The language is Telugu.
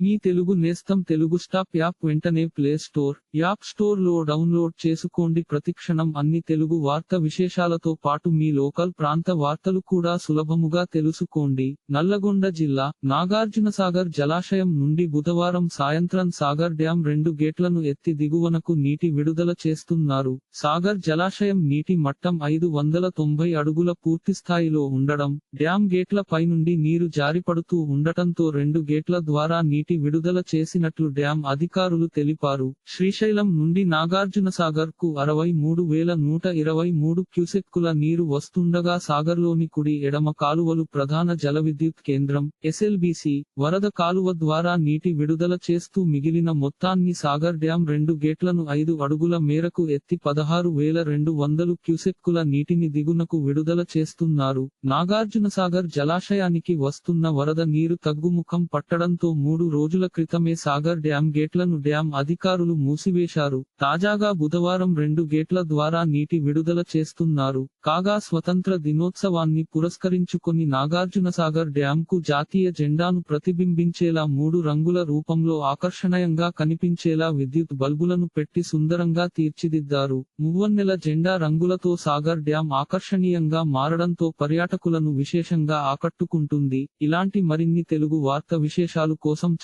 మీ తెలుగు నేస్తం తెలుగు స్టాప్ యాప్ వెంటనే ప్లే స్టోర్ యాప్ స్టోర్లో డౌన్లోడ్ చేసుకోండి. ప్రతిక్షణం అన్ని తెలుగు వార్త విశేషాలతో పాటు మీ లోకల్ ప్రాంత వార్తలు కూడా సులభముగా తెలుసుకోండి. నల్లగొండ జిల్లా నాగార్జునసాగర్ జలాశయం నుండి బుధవారం సాయంత్రం సాగర్ డ్యాం రెండు గేట్లను ఎత్తి దిగువనకు నీటి విడుదల చేస్తున్నారు. సాగర్ జలాశయం నీటి మట్టం ఐదు వందల తొంభై అడుగుల పూర్తి స్థాయిలో ఉండడం డ్యాం గేట్ల పైనుండి నీరు జారిపడుతూ ఉండటంతో రెండు గేట్ల ద్వారా నీటి విడుదల చేసినట్లు డ్యాం అధికారులు తెలిపారు. శ్రీశైలం నుండి నాగార్జునసాగర్కు అరవై మూడు వేల నూట ఇరవై మూడు క్యూసెక్కుల నీరు వస్తుండగా సాగర్లోని కుడి ఎడమ కాలువలు ప్రధాన జల విద్యుత్ కేంద్రం ఎస్ఎల్బిసి వరద కాలువ ద్వారా నీటి విడుదల చేస్తూ మిగిలిన మొత్తాన్ని సాగర్ డ్యాం రెండు గేట్లను ఐదు అడుగుల మేరకు ఎత్తి పదహారు వేల రెండు వందలు క్యూసెక్కుల నీటిని దిగునకు విడుదల చేస్తున్నారు. నాగార్జునసాగర్ జలాశయానికి వస్తున్న వరద నీరు తగ్గుముఖం పట్టడంతో మూడు రోజుల క్రితమే సాగర్ డ్యాం గేట్లను డ్యాం అధికారులు మూసివేశారు. తాజాగా బుధవారం రెండు గేట్ల ద్వారా నీటి విడుదల చేస్తున్నారు. కాగా స్వతంత్ర దినోత్సవాన్ని పురస్కరించుకొని నాగార్జునసాగర్ డ్యాం కు జాతీయ జెండాను ప్రతిబింబించేలా మూడు రంగుల రూపంలో ఆకర్షణీయంగా కనిపించేలా విద్యుత్ బల్బులను పెట్టి సుందరంగా తీర్చిదిద్దారు. మువ్వన్నెల జెండా రంగులతో సాగర్ డ్యాం ఆకర్షణీయంగా మారడంతో పర్యాటకులను విశేషంగా ఆకట్టుకుంటుంది. ఇలాంటి మరిన్ని తెలుగు వార్త విశేషాలు కోసం